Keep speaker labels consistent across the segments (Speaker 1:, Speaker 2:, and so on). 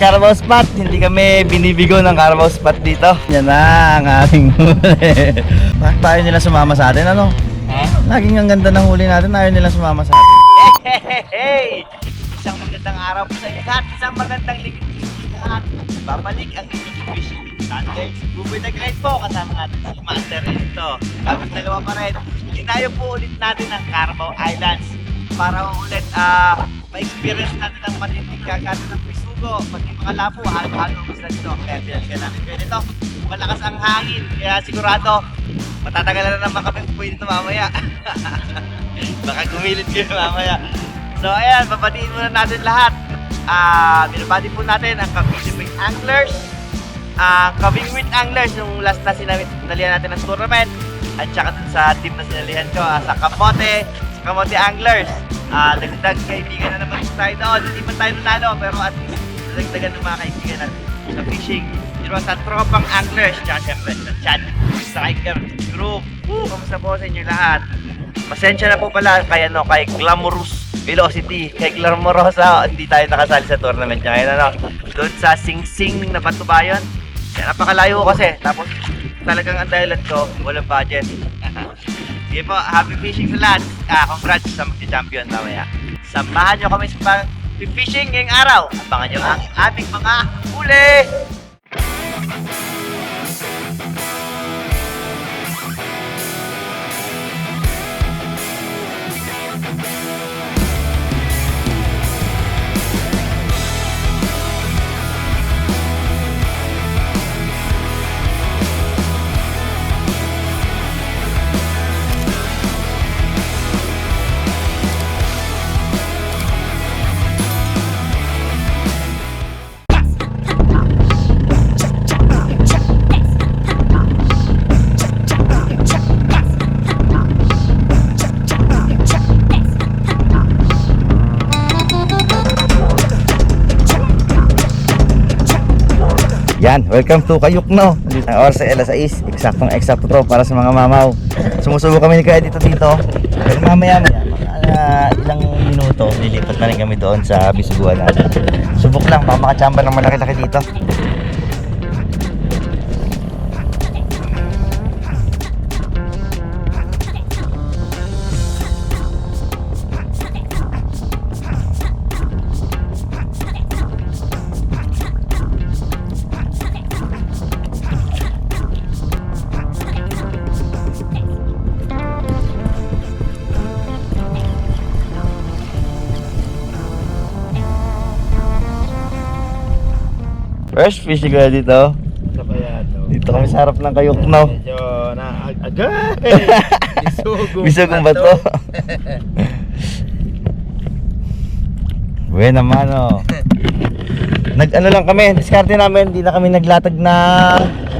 Speaker 1: Carabao Spot. Hindi kami binibigo ng Carabao Spot dito. Yan na ang aming huli. Bakit ba ayaw nila sumama sa atin? Ano?
Speaker 2: Ha?
Speaker 1: Laging ang ganda ng huli natin, ayaw nila sumama sa atin. Hey, hey, Isang magandang araw po sa inyo lahat. Isang magandang ligid sa lahat. Babalik ang inyong fishing Sunday. Buboy na great po kasama natin si Master Rito. Kami dalawa pa rin. Tinayo po ulit natin ang Carabao Islands para ulit ah ma-experience natin ang matinding kagatan ng Pisugo. Pag yung mga lapo, halo-halo isla dito. Kaya pinagyan natin kayo dito. Malakas ang hangin, kaya sigurado matatagalan na naman kami po dito mamaya. Baka gumilit kayo mamaya. So ayan, babatiin muna natin lahat. Ah, binabati po natin ang Wing Anglers, ang Cavite Wing Anglers yung last na sinali- sinalihan natin ng tournament at saka dun sa team na sinalihan ko ah, sa Kamote, sa Kamote Anglers. Ah, dagdag kaibigan na naman tayo doon. Hindi man tayo nanalo pero at least dagdagan ng mga kaibigan natin sa fishing. Pero sa tropang anglers, tsaka syempre sa chat, striker, group. Woo! Kamusta po sa inyo lahat? Pasensya na po pala kay ano kay Glamorous Velocity, kay Glamorosa, hindi tayo nakasali sa tournament niya ngayon ano. Doon sa Sing Sing na Patubayan. Kaya napakalayo kasi. Tapos talagang ang dahilan ko, walang budget. Sige po, happy fishing sa lahat. Ah, congrats sa magti-champion mamaya. Samahan nyo kami sa pag-fishing ngayong araw. Abangan nyo ang aming mga huli! Yan, welcome to Kayukno. Ang oras ay alas 6, eksaktong eksakto to para sa mga mamaw. Sumusubo kami ni Kaya dito dito. Pero mamaya maya, mga ah, ilang minuto, lilipat na rin kami doon sa bisuguan natin. Subok lang, baka makachamba ng malaki-laki dito. First fish ko dito.
Speaker 2: Sa kaya to.
Speaker 1: Dito kami sa harap ng Kayukno.
Speaker 2: Medyo na agay. Bisugong
Speaker 1: Bisugong ba to? Buwan naman oh. Nag ano lang kami, diskarte namin, hindi na kami naglatag na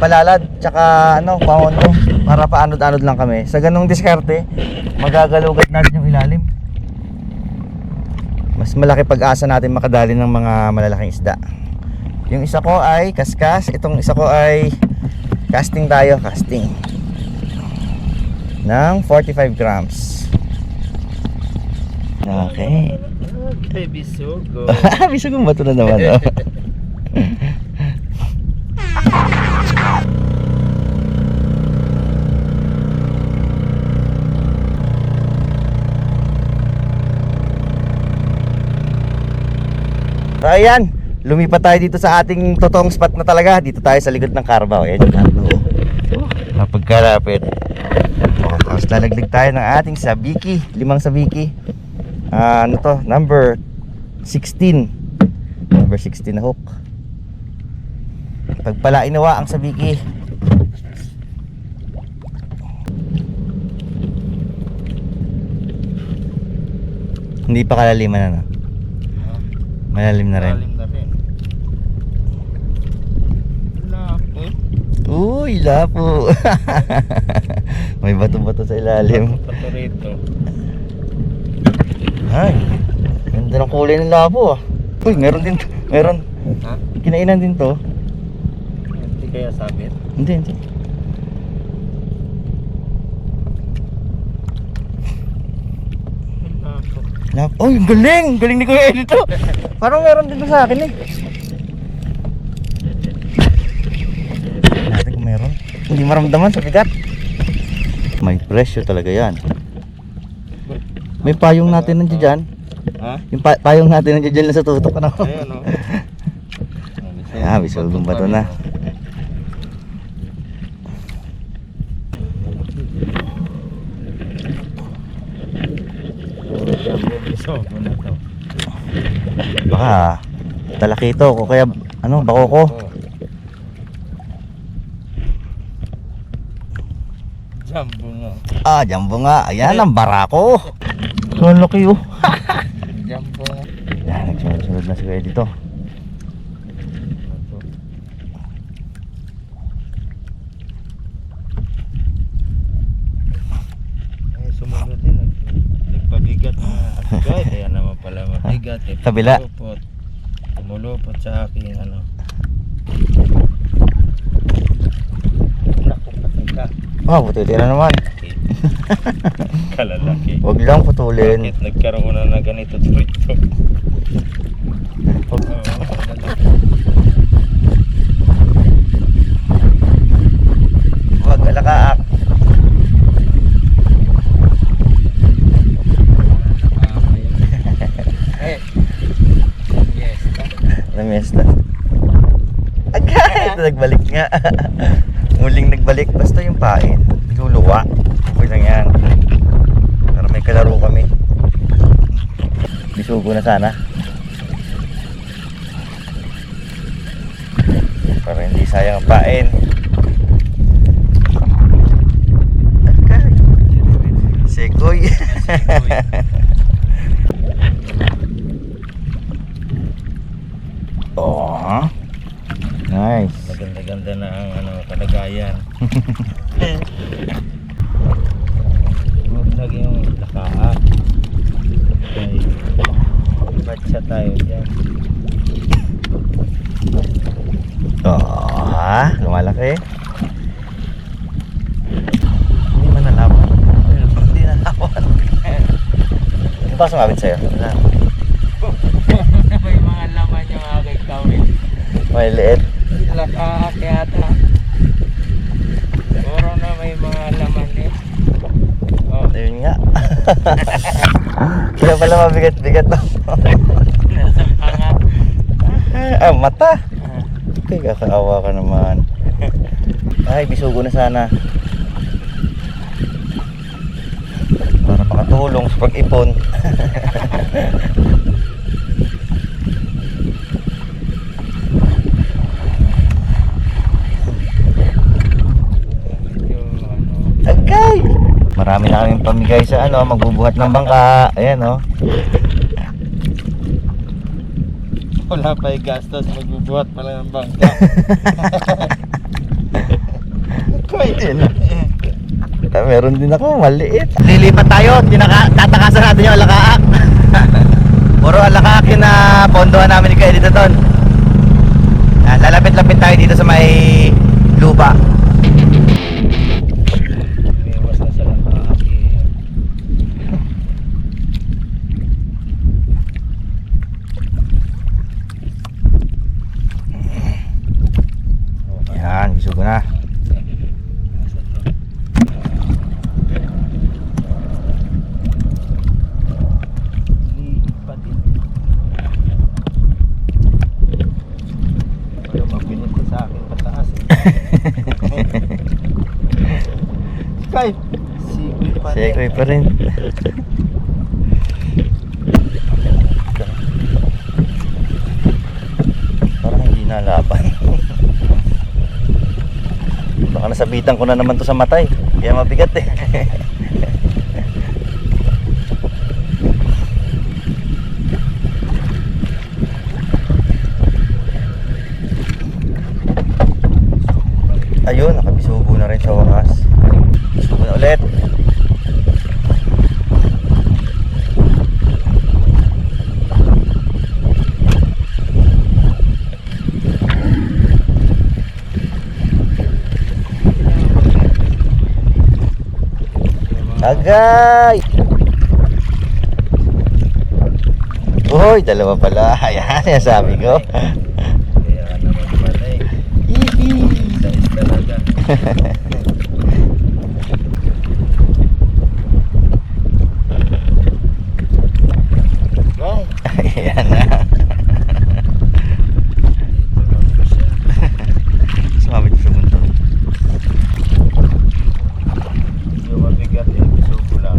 Speaker 1: palalad tsaka ano, pahondo para paanod-anod lang kami. Sa ganung diskarte, magagalugad natin yung ilalim. Mas malaki pag-asa natin makadali ng mga malalaking isda. Yung isa ko ay kaskas, itong isa ko ay casting tayo, casting. Ng 45 grams. Okay.
Speaker 2: Okay, bisugo.
Speaker 1: Bisugong bato na naman. Oh. So ayan, lumipat tayo dito sa ating totoong spot na talaga. Dito tayo sa likod ng Carabao. Ayan yung Carabao. Napagkalapit. Oh, tapos lalaglag tayo ng ating sabiki. Limang sabiki. Ah, ano to? Number 16. Number 16 na hook. Pagpala inawa ang sabiki. Hindi pa kalaliman ano. Malalim na rin.
Speaker 2: Lalim na rin. Lapo.
Speaker 1: Uy, lapo. May bato-bato sa ilalim.
Speaker 2: Pato rito.
Speaker 1: Ay, ganda ng kulay ng lapo ah. Uy, meron din, meron.
Speaker 2: Ha?
Speaker 1: Kinainan din to.
Speaker 2: Hindi kaya sabit?
Speaker 1: Hindi, hindi.
Speaker 2: Lapo.
Speaker 1: Lap oh, yung galing! Galing ni Kuya Eddie to! Parang meron din to sa akin eh. Hindi maramdaman sa bigat. May presyo talaga yan. May payong natin nandiyan dyan.
Speaker 2: Ha?
Speaker 1: Yung pa- payong natin nandiyan dyan sa tutok. Ano?
Speaker 2: Ayun o.
Speaker 1: Ah, bato na.
Speaker 2: Bisogo na to.
Speaker 1: Baka talakito ko kaya ano, bako ko.
Speaker 2: Oh. Jumbo nga.
Speaker 1: Ah, jumbo nga. Ayan ang barako. So laki oh.
Speaker 2: Jumbo.
Speaker 1: Yan, nagsunod-sunod na si Kuya dito.
Speaker 2: Eh, sumunod din. nag- Nagpabigat na agad. Kaya naman pala mabigat. Eh,
Speaker 1: Kabila.
Speaker 2: Tumulupot. Tumulupot sa akin ano. Naku, patay ka.
Speaker 1: Ah, buti na naman.
Speaker 2: Kalalaki.
Speaker 1: Huwag lang putulin.
Speaker 2: Bakit nagkaroon na ng ganito dito?
Speaker 1: Huwag-
Speaker 2: kalalaki.
Speaker 1: Huwag alakaak. Na. Agay! Ito nagbalik nga. Muling nagbalik. Basta yung pain. Luluwa. Lang yan. Para may kalaro kami. Bisugo na sana. Para hindi sayang ang pain. Agay! Sekoy. oh, nice.
Speaker 2: Maganda-ganda na ang ano, kalagayan. Huwag lagi yung lakaa. Okay. Batsa tayo dyan.
Speaker 1: Oh, lumalaki. Hindi man nalaman. Hindi nalaman. Ano ba sumabit sa'yo? Wala.
Speaker 2: May mga laman yung aking kawin.
Speaker 1: May liit.
Speaker 2: Lakaa yata. Puro na may mga laman eh. Oh,
Speaker 1: Ayun nga. Kaya pala mabigat-bigat to.
Speaker 2: nasa panga.
Speaker 1: ah, mata. Ay, kakaawa ka naman. Ay, bisugo na sana. Para makatulong sa pag-ipon. Agay! Marami na kaming pamigay sa ano, magbubuhat ng bangka. Ayan oh.
Speaker 2: Wala pa yung gastos, magbubuhat pala ng bangka.
Speaker 1: Pwede na. Meron din ako, maliit. Lilipat tayo, tinaka, tatakasan natin yung alakaak. Puro alakaak yung na pondohan namin ni Kuya dito ton. Ah, lalapit-lapit tayo dito sa may lupa.
Speaker 2: Umiwas na sa lakaaki.
Speaker 1: Yan, gusto ko na.
Speaker 2: Pero magbinit ko sa akin Sky! Sikoy pa rin.
Speaker 1: Sekoy pa rin. Parang hindi nalaban. Baka nasabitan ko na naman to sa matay. Kaya mabigat eh. Ayun, nakabisugo na rin sa wakas. Bisugo na ulit. Agay! Uy, dalawa pala. Ayan, yan sabi ko.
Speaker 2: Kaya naman pala eh. Size talaga. Guy,
Speaker 1: Ayan na.
Speaker 2: dito lang po siya.
Speaker 1: Sumabit sa mundo.
Speaker 2: Yung mabigat yung subo lang.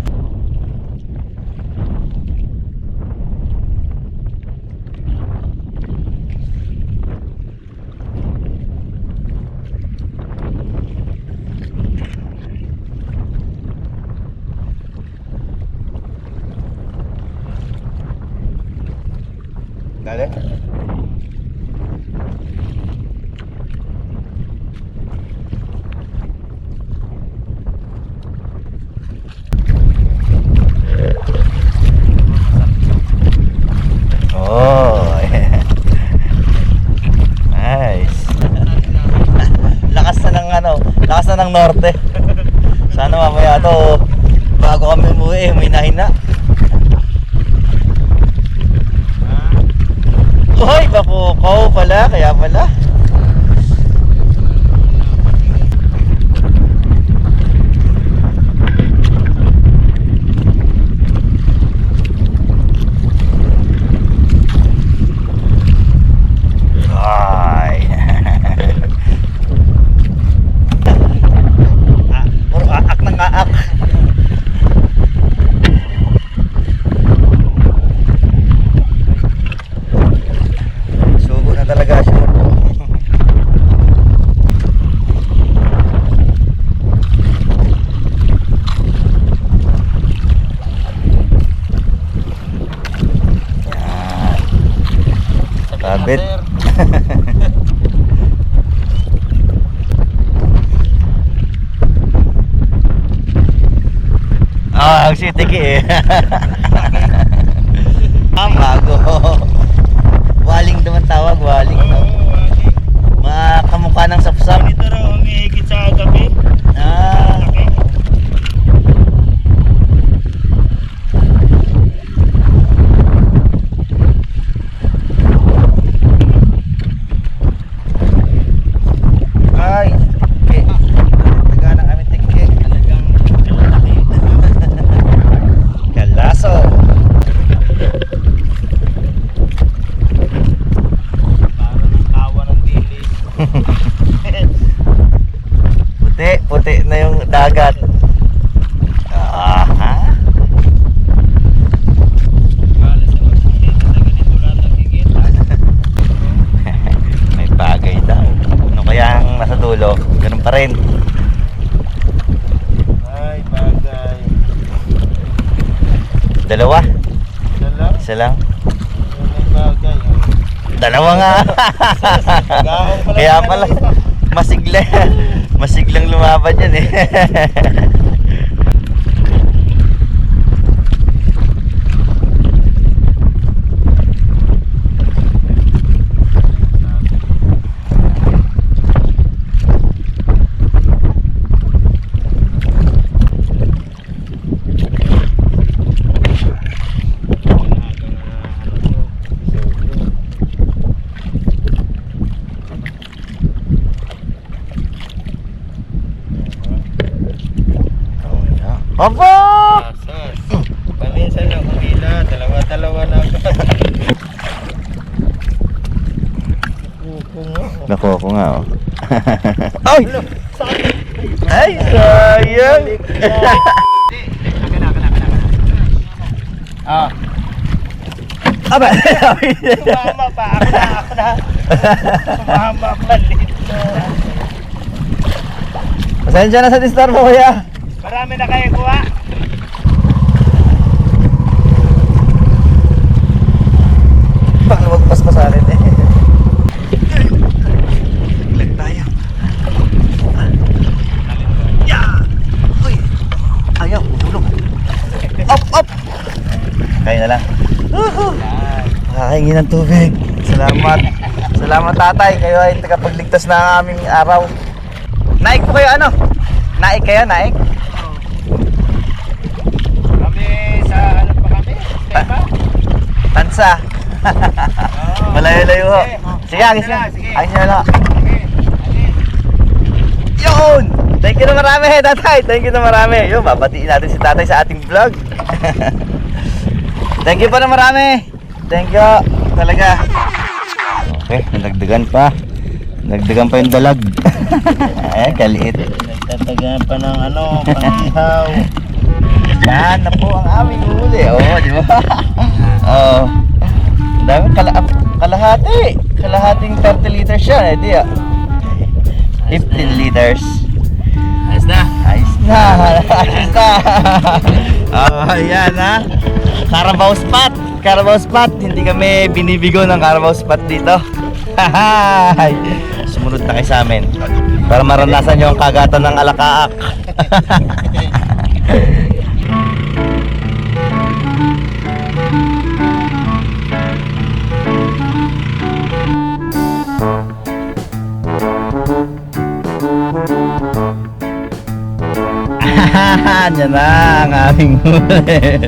Speaker 1: Dale. Oh. nice. Lakas na ng ano, lakas na ng norte. Sana mamaya to bago kami umuwi, may nahina.
Speaker 2: Ah,
Speaker 1: Hoy, bakukaw pala, kaya pala. Sabit. Ah, ang sitiki eh. ah, bago. Waling naman tawag, waling. No? Mga kamukha ng sapsap.
Speaker 2: Ito raw ang higit sa gabi.
Speaker 1: Ah. Ay, tike. Taga ng aming tike.
Speaker 2: Talagang kalaki.
Speaker 1: Kalaso.
Speaker 2: Parang ang kawa ng dilis.
Speaker 1: Puti, puti na yung dagat. Aha.
Speaker 2: Kala sa magputi na ganito lang ang higit.
Speaker 1: May bagay daw. Ano kaya ang nasa dulo? Ganun pa rin.
Speaker 2: Ay, bagay.
Speaker 1: Dalawa.
Speaker 2: Isa lang.
Speaker 1: Isa lang.
Speaker 2: Bagay. oh.
Speaker 1: Dalawa nga. Kaya pala, masigla, masiglang lumaban yan eh. Opo!
Speaker 2: Paminsan lang humila, dalawa-dalawa na agad. Kuko nga. oh.
Speaker 1: Ko nga oh. Ay! Ay, sayang!
Speaker 2: Ah,
Speaker 1: Aba!
Speaker 2: sumama pa. Ako na, ako na. Sumama pa dito.
Speaker 1: Pasensya na sa disturb mo kuya.
Speaker 2: Marami na kayo kuha.
Speaker 1: Baka lumagpas pa sa akin eh. Lag tayo. Yeah! Uy! Ayaw, ulog. Up, up! Kaya na lang. Kakahingi ng tubig. Salamat. Salamat tatay. Kayo ay tagapagligtas ng aming araw. Naik po kayo ano? Naik kayo, naik?
Speaker 2: Kami sa ano pa kami? Tema?
Speaker 1: Tansa. Malayo-layo ho. Sige, agis na. Agis na lang. Yun! Thank you na marami, tatay. Thank you na marami. Yun, babatiin natin si tatay sa ating vlog. Thank you pa na marami. Thank you. Talaga. Okay, nagdagdagan pa. Nagdagan pa yung dalag. Ayan, kaliit.
Speaker 2: Nagtatagaan pa ng ano, pangihaw.
Speaker 1: Yan na po ang aming huli. Oo, oh, di ba? Oo. Ang dami, kala kalahati. Kalahating 30 liters siya. Eh, di ah. 15 liters.
Speaker 2: Ayos na.
Speaker 1: Ayos na, ayos na. oh, ayan ha. Carabao spot. Carabao spot. Hindi kami binibigo ng Carabao spot dito. Sumunod na kayo sa amin. Para maranasan nyo ang kagatan ng alakaak. Yan na ang aming huli.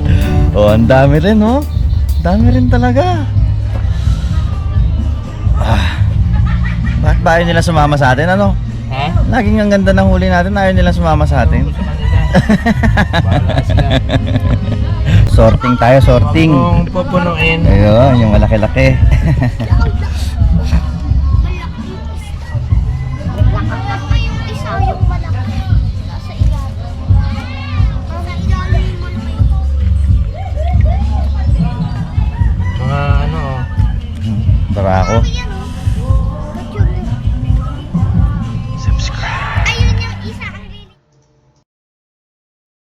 Speaker 1: oh, ang dami rin, oh. Dami rin talaga. Ah. Bakit ba ayaw nila sumama sa atin, ano?
Speaker 2: Ha?
Speaker 1: Laging ang ganda ng huli natin, ayaw nila sumama sa atin. Sorting tayo, sorting.
Speaker 2: Kung pupunuin.
Speaker 1: Ayun, yung malaki-laki.